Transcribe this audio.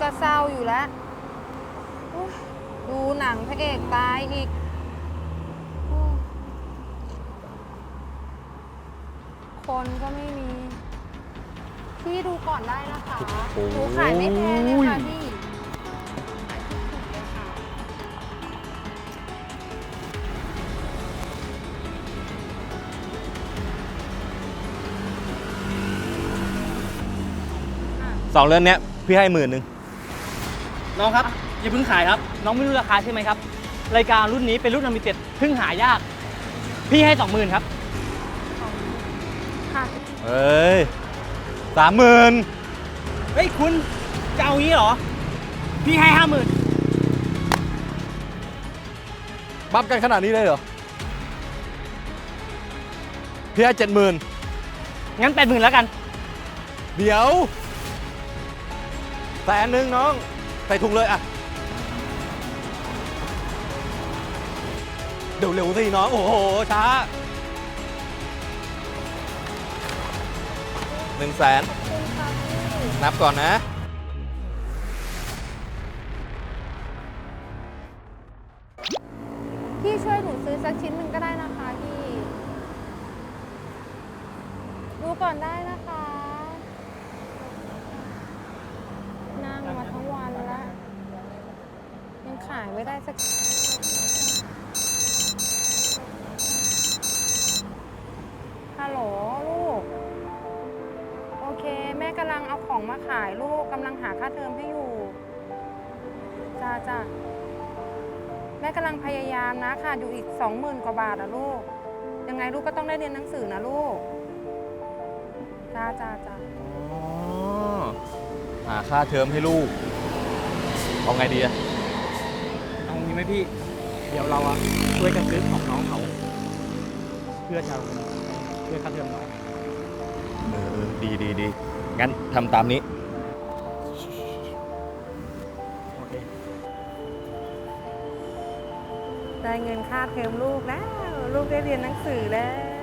ก็เศร้าอยู่แล้วอุ๊ยดูหนังพระเอกตายอีกโอ้คนก็ไม่มี พี่ดูก่อนได้นะคะโอ้โห หนูขายไม่แพงเลยค่ะพี่ขายถูกๆเลยค่ะสองเรือนเนี้ยพี่ให้หมื่นหนึ่ง น้องครับอย่าเพิ่งขายครับ น้องไม่รู้ราคาใช่ไหมครับ รายการรุ่นนี้เป็นรุ่นอมิเต็ดเพิ่งหายาก พี่ให้สองหมื่นครับ ค่ะ เฮ้ยสามหมื่นเฮ้ยคุณจะเอางี้เหรอ พี่ให้ห้าหมื่นบัฟกันขนาดนี้เลยเหรอ พี่ให้เจ็ดหมื่นงั้นแปดหมื่นแล้วกัน เดี๋ยวแสนหนึ่งน้อง ใส่ถุงเลยอะ เดี๋ยวเร็วสิน้อง โอ้โห ช้าหนึ่งแสนนับก่อนนะ พี่ช่วยหนูซื้อสักชิ้นหนึ่งก็ได้นะคะพี่ ดูก่อนได้นะคะ นั่งมาทั้งวันแล้ว ยังขายไม่ได้สักฮัลโหลลูก โอเค แม่กำลังเอาของมาขายลูกกำลังหาค่าเทอมให้อยู่จ้าจ้าแม่กำลังพยายามนะค่ะอยู่อีกสองหมื่นกว่าบาทอะลูก ยังไงลูกก็ต้องได้เรียนหนังสือนะลูกจ้าจ้าจ้าอ๋อหาค่าเทอมให้ลูก เอาไงดีอะ พี่ เดี๋ยวเราอะช่วยกันซื้อของน้องเขา เพื่อจะเพื่อค่าเทอมน้องเออเออดีดีดีงั้นทำตามนี้ โอเค ได้เงินค่าเทอมลูกแล้ว ลูกได้เรียนหนังสือแล้ว